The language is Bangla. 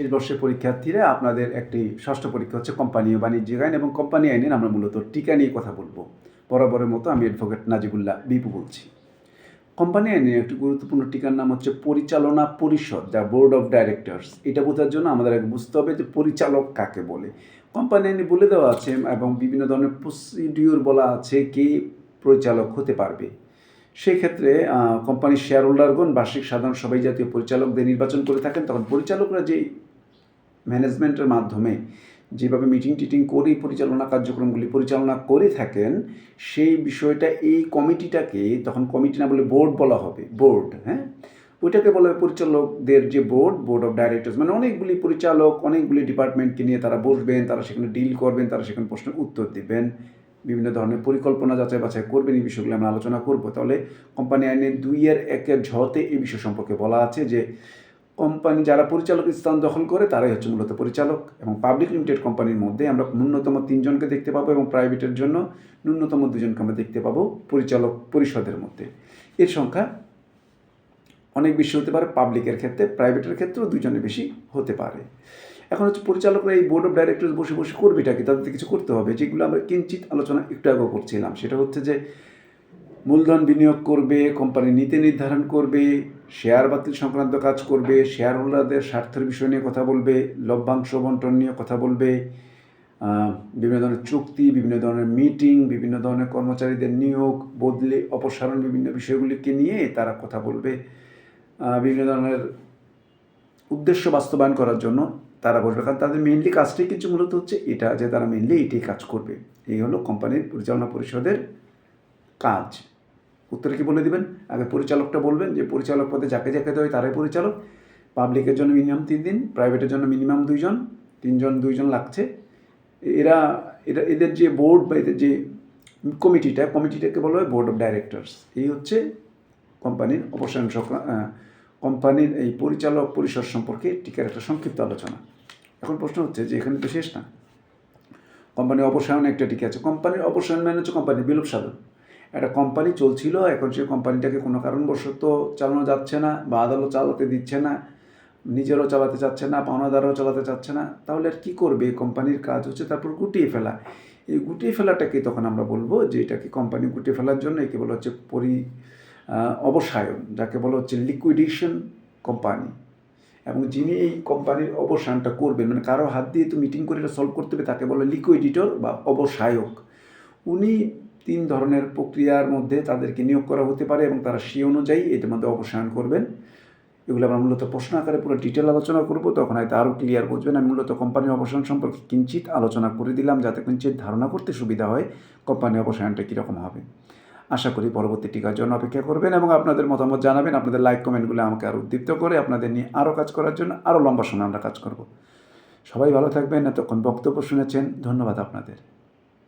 শেষ বর্ষের পরীক্ষার্থীরা আপনাদের একটি ষষ্ঠ পরীক্ষা হচ্ছে কোম্পানি ও বাণিজ্যিক আইন এবং কোম্পানি আইনের আমরা মূলত টিকা নিয়ে কথা বলব। বরাবরের মতো আমি অ্যাডভোকেট নাজিবুল্লাহ বিপু বলছি। কোম্পানি আইনের একটি গুরুত্বপূর্ণ টিকার নাম হচ্ছে পরিচালনা পরিষদ দ্য বোর্ড অফ ডাইরেক্টরস। এটা বোঝার জন্য আমাদের আগে বুঝতে হবে যে পরিচালক কাকে বলে। কোম্পানি আইনে বলে দেওয়া আছে এবং বিভিন্ন ধরনের প্রসিডিওর বলা আছে কে পরিচালক হতে পারবে। সেক্ষেত্রে কোম্পানির শেয়ার হোল্ডারগণ বার্ষিক সাধারণ সবাই জাতীয় পরিচালকদের নির্বাচন করে থাকেন। তখন পরিচালকরা যে ম্যানেজমেন্টের মাধ্যমে যেভাবে মিটিং টিটিং করে পরিচালনা কার্যক্রমগুলি পরিচালনা করে থাকেন, সেই বিষয়টা এই কমিটিটাকে তখন কমিটি না বলে বোর্ড বলা হবে, বোর্ড হ্যাঁ? ওইটাকে বলা হবে পরিচালকদের যে বোর্ড বোর্ড অফ ডাইরেক্টরস মানে অনেকগুলি পরিচালক, অনেকগুলি ডিপার্টমেন্টকে নিয়ে তারা বসবেন, তারা সেখানে ডিল করবেন, তারা সেখানে প্রশ্নের উত্তর দেবেন, বিভিন্ন ধরনের পরিকল্পনা যাচাই বাছাই করবেন, এই বিষয়গুলো আমরা আলোচনা করব। তাহলে কোম্পানি আইনের দুই এর একের ঝতে এই বিষয় সম্পর্কে বলা আছে যে কোম্পানি যারা পরিচালক স্থান দখল করে, তারাই হচ্ছে মূলত পরিচালক এবং পাবলিক লিমিটেড কোম্পানির মধ্যে আমরা ন্যূনতম তিনজনকে দেখতে পাবো এবং প্রাইভেটের জন্য ন্যূনতম দুজনকে আমরা দেখতে পাবো পরিচালক পরিষদের মধ্যে। এর সংখ্যা অনেক বেশি হতে পারে পাবলিকের ক্ষেত্রে, প্রাইভেটের ক্ষেত্রেও দুজনের বেশি হতে পারে। এখন হচ্ছে পরিচালকরা এই বোর্ড অফ ডাইরেক্টর বসে বসে করবেটা কি? তাদের কিছু করতে হবে। যেগুলো আমরা কিঞ্চিত আলোচনা একটু আগে করছিলাম, সেটা হচ্ছে যে মূলধন বিনিয়োগ করবে কোম্পানির নীতি নির্ধারণ করবে শেয়ার বাতিল সংক্রান্ত কাজ করবে শেয়ার হোল্ডারদের স্বার্থের বিষয় নিয়ে কথা বলবে, লভ্যাংশ বন্টন নিয়ে কথা বলবে বিভিন্ন ধরনের চুক্তি, বিভিন্ন ধরনের মিটিং বিভিন্ন ধরনের কর্মচারীদের নিয়োগ, বদলি, অপসারণ বিভিন্ন বিষয়গুলিকে নিয়ে তারা কথা বলবে বিভিন্ন ধরনের উদ্দেশ্য বাস্তবায়ন করার জন্য তারা বসবে কারণ তাদের মেইনলি কাজটাই কিছু মূলত হচ্ছে এটা, যে তারা মেইনলি এটাই কাজ করবে। এই হলো কোম্পানির পরিচালনা পরিষদের কাজ। উত্তরে কি বলে দিবেন? আগে পরিচালকটা বলবেন যে পরিচালক পদে যাকে যাকে দেয় তারাই পরিচালক। পাবলিকের জন্য মিনিমাম তিন দিন, প্রাইভেটের জন্য মিনিমাম দুইজন, তিনজন, দুইজন লাগছে। এরা এরা, এদের যে বোর্ড বা এদের যে কমিটিটা, কমিটিটাকে বলা হয় বোর্ড অফ ডাইরেক্টরস। এই হচ্ছে কোম্পানির সংক্রা- কোম্পানির এই পরিচালক পরিষদ সম্পর্কে টিকার একটা সংক্ষিপ্ত আলোচনা। এখন প্রশ্ন হচ্ছে যে এখানে তো শেষ না। কোম্পানির অপসারণে একটা টিকে আছে। কোম্পানির অপসারণ মানে হচ্ছে কোম্পানির বিলোপ সাধন। একটা কোম্পানি চলছিল, এখন সেই কোম্পানিটাকে কোনো কারণবশত চালানো যাচ্ছে না, বা আদালত চালাতে দিচ্ছে না, নিজেরও চালাতে চাচ্ছে না, পাওনাদারও চালাতে চাচ্ছে না, তাহলে আর কী করবে? এই কোম্পানির কাজ হচ্ছে তারপর গুটিয়ে ফেলা। এই গুটিয়ে ফেলাটাকে তখন আমরা বলব যে এটাকে কোম্পানি গুটিয়ে ফেলার জন্য একে বলা হচ্ছে পরি অবসায়ন, যাকে বলা হচ্ছে লিকুইডেশন কোম্পানি এবং যিনি এই কোম্পানির অবসানটা করবেন মানে কারও হাত দিয়ে তো মিটিং করে এটা সলভ করতে হবে, তাকে বলে লিকুইডিটর বা অবসায়ক। উনি তিন ধরনের প্রক্রিয়ার মধ্যে তাদেরকে নিয়োগ করা হতে পারে এবং তারা সেই অনুযায়ী এটার মধ্যে অবসায়ন করবেন। এগুলো আমরা মূলত প্রশ্ন আকারে পুরো ডিটেল আলোচনা করব, তখন হয়তো আরও ক্লিয়ার বুঝবেন। আমি মূলত কোম্পানির অবসান সম্পর্কে কিঞ্চিত আলোচনা করে দিলাম যাতে কিঞ্চিত ধারণা করতে সুবিধা হয় কোম্পানি অবসায়নটা কীরকম হবে। আশা করি পরবর্তী টিকার জন্য অপেক্ষা করবেন এবং আপনাদের মতামত জানাবেন। আপনাদের লাইক কমেন্টগুলো আমাকে আরও উদ্দীপ্ত করে আপনাদের নিয়ে আরও কাজ করার জন্য আরও লম্বা সময় আমরা কাজ করব। সবাই ভালো থাকবেন। এতক্ষণ বক্তব্য শুনেছেন। ধন্যবাদ আপনাদের।